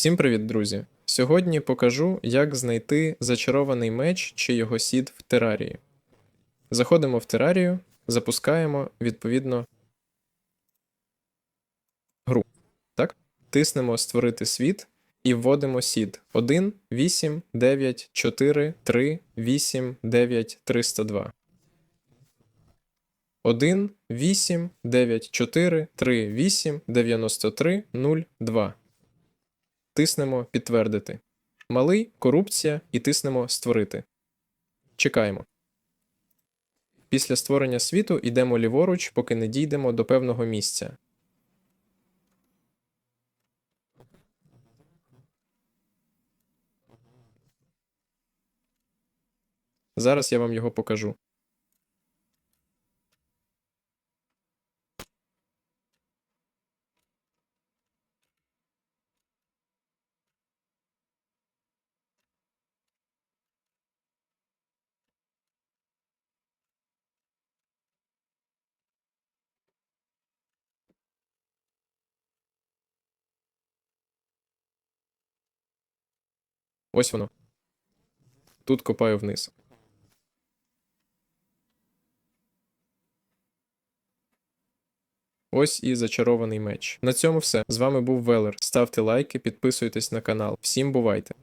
Всім привіт, друзі! Сьогодні покажу, як знайти зачарований меч чи його сід в терарії. Заходимо в терарію, запускаємо відповідно гру. Так? Тиснемо Створити світ і вводимо сід 1, 8, 9, 4, 3, 8, 9, 302. 1, 8, 9, 4, 3, 8, 93, 0, 2. Тиснемо Підтвердити. Малий корупція і тиснемо Створити. Чекаємо. Після створення світу йдемо ліворуч, поки не дійдемо до певного місця. Зараз я вам його покажу. Ось воно. Тут копаю вниз. Ось і зачарований меч. На цьому все. З вами був Велер. Ставте лайки, підписуйтесь на канал. Всім бувайте!